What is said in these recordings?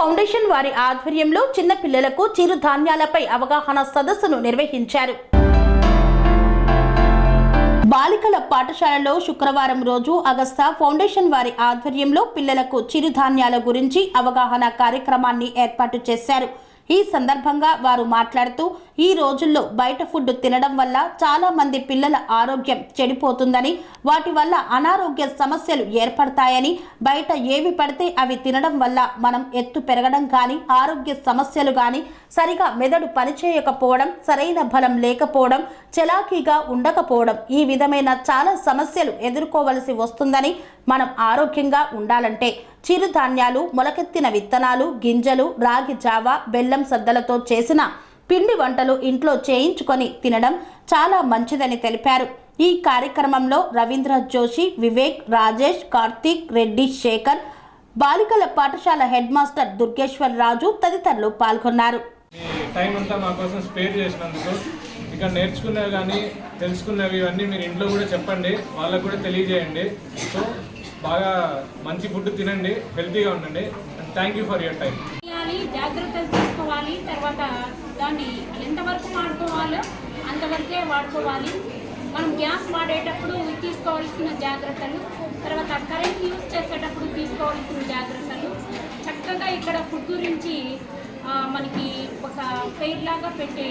Foundation వారి ఆధ్వర్యంలో చిన్న పిల్లలకు చిరుధాన్యాలపై అవగాహన సదస్సును నిర్వహించారు. బాలికల పాఠశాలలో శుక్రవారం రోజు అగస్తా ఫౌండేషన్ వారి ఆధ్వర్యంలో పిల్లలకు చిరుధాన్యాల గురించి అవగాహన కార్యక్రమాన్ని ఏర్పాటు చేశారు. ఈ సందర్భంగా వారు మాట్లాడుతూ ఈ రోజుల్లో బయట ఫుడ్ తినడం వల్ల చాలా మంది పిల్లల ఆరోగ్యం చెడిపోతుందని వాటి వల్ల అనారోగ్య సమస్యలు ఏర్పడతాయని బయట ఏవి పడితే అవి తినడం వల్ల మనం ఎత్తు పెరగడం కానీ ఆరోగ్య సమస్యలు కానీ సరిగా మెదడు పనిచేయకపోవడం సరైన బలం లేకపోవడం చలాకీగా ఉండకపోవడం ఈ విధమైన చాలా సమస్యలు ఎదుర్కోవలసి వస్తుందని మనం ఆరోగ్యంగా ఉండాలంటే చిరుధాన్యాలు మొలకెత్తిన విత్తనాలు గింజలు రాగి జావ బెల్లం సద్దలతో చేసిన పిండి వంటలు ఇంట్లో చేయించుకొని తినడం చాలా మంచిదని తెలిపారు. ఈ కార్యక్రమంలో రవీంద్ర జోషి వివేక్ రాజేష్ కార్తీక్ రెడ్డి శేఖర్ బాలికల పాఠశాల హెడ్ మాస్టర్ దుర్గేశ్వర్ రాజు తదితరులు పాల్గొన్నారు. టైం అంతా మా కోసం స్పేర్ చేసినందుకు ఇక్కడ నేర్చుకున్నవి కానీ తెలుసుకున్నవి ఇవన్నీ మీరు ఇంట్లో కూడా చెప్పండి వాళ్ళకు కూడా తెలియజేయండి. సో బాగా మంచి ఫుడ్ తినండి హెల్తీగా ఉండండి. Thank you for your time చేయాలి జాగ్రత్తలు తీసుకోవాలి తర్వాత దాన్ని ఎంతవరకు వాడుకోవాలో అంతవరకే వాడుకోవాలి. మనం గ్యాస్ వాడేటప్పుడు తీసుకోవాల్సిన జాగ్రత్తలు తర్వాత కరెంట్ యూజ్ చేసేటప్పుడు తీసుకోవాల్సిన జాగ్రత్తలు. చక్కగా ఇక్కడ ఫుడ్ గురించి మనకి ఒక ఫెయిర్ లాగా పెట్టి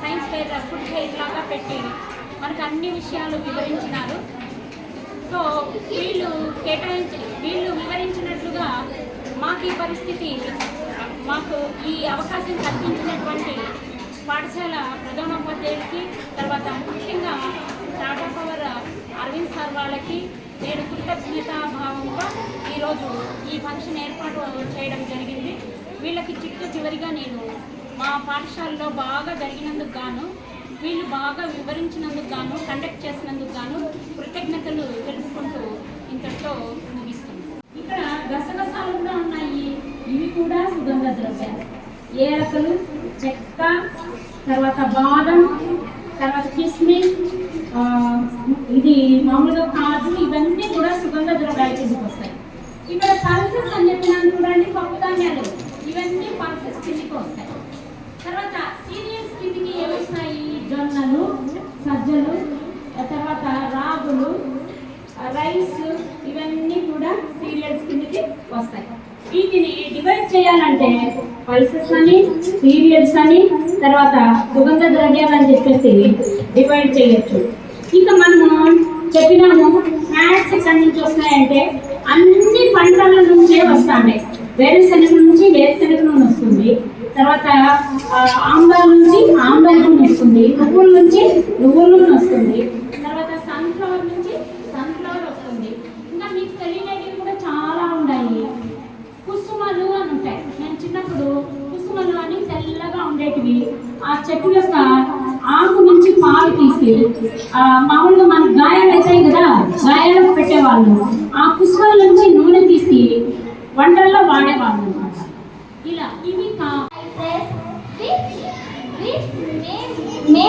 సైన్స్ ఫెయిర్ ఫుడ్ ఫెయిర్ లాగా పెట్టి మనకు అన్ని విషయాలు వివరించినారు. సో వీళ్ళు కేటాయించి వీళ్ళు వివరించినట్లుగా మాకు ఈ పరిస్థితి మాకు ఈ అవకాశం కల్పించినటువంటి పాఠశాల ప్రధానోపాధ్యాయుడికి తర్వాత ముఖ్యంగా టాటా పవర్ అరవింద్ సార్ వాళ్ళకి నేను కృతజ్ఞతాభావంగా ఈరోజు ఈ ఫంక్షన్ ఏర్పాటు చేయడం జరిగింది. వీళ్ళకి చిట్ట చివరిగా నేను మా పాఠశాలలో బాగా జరిగినందుకు గాను వీళ్ళు బాగా వివరించినందుకు గాను కండక్ట్ చేసినందుకు గాను కృతజ్ఞతలు తెలుపుకుంటూ ఇంతటితో ముగిస్తున్నాం ఇక్కడ గసగసాలు కూడా ఉన్నాయి. ఇవి కూడా సుగంధ ద్రవ్యాలు. ఏలకలు చెక్క తర్వాత బాదం తర్వాత కిస్మిస్ ఇది మామూలుగా కాజు ఇవన్నీ కూడా సుగంధ ద్రవ్యాలు కిందకి వస్తాయి. ఇక్కడ పల్సెస్ అని చెప్పినాను చూడండి పప్పు ధాన్యాలు ఇవన్నీ పల్సెస్ కిందకి వస్తాయి. తర్వాత సీరియల్స్ కిందకి ఏమొస్తాయి జొన్నలు సజ్జలు ఆ తర్వాత రాగులు ఆ రైస్ ఇవన్నీ కూడా సీరియల్స్ కిందకి వస్తాయి. వీటిని డివైడ్ చేయాలంటే పల్సెస్ అని పీరియడ్స్ అని తర్వాత సుగంధ ద్రవ్యాలు అని చెప్పేసి డివైడ్ చేయొచ్చు. ఇక మనము చెప్పినాము ఫ్యాట్స్ ఎక్కడి నుంచి వస్తాయంటే అన్ని పంటల నుంచే వస్తాయి వేరుశనగ నుంచి వేరుశనగ నూనె వస్తుంది. తర్వాత ఆ, ఆమ్లాల నుంచి ఆమ్లాల నూనె వస్తుంది. నువ్వుల నుంచి నువ్వుల నూనె వస్తుంది. తర్వాత సన్ఫ్లవర్ నుంచి సన్ఫ్లవర్ వస్తుంది. ఇంకా మీకు తెలియనివి ఆ చెట్టు యొక్క ఆకు నుంచి పాలు తీసి ఆ, మామూలుగా మన గాయాలు అవుతాయి కదా గాయాలకు పెట్టేవాళ్ళు. ఆ కుసుమల నుంచి నూనె తీసి వంటల్లో వాడేవాళ్ళు అనమాట ఇలా ఇవి కా which which may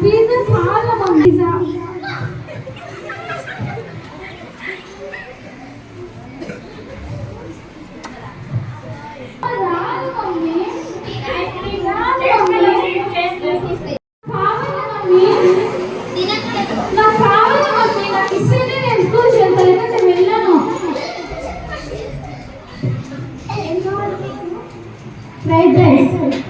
ఫీజు చాలా మంది fried rice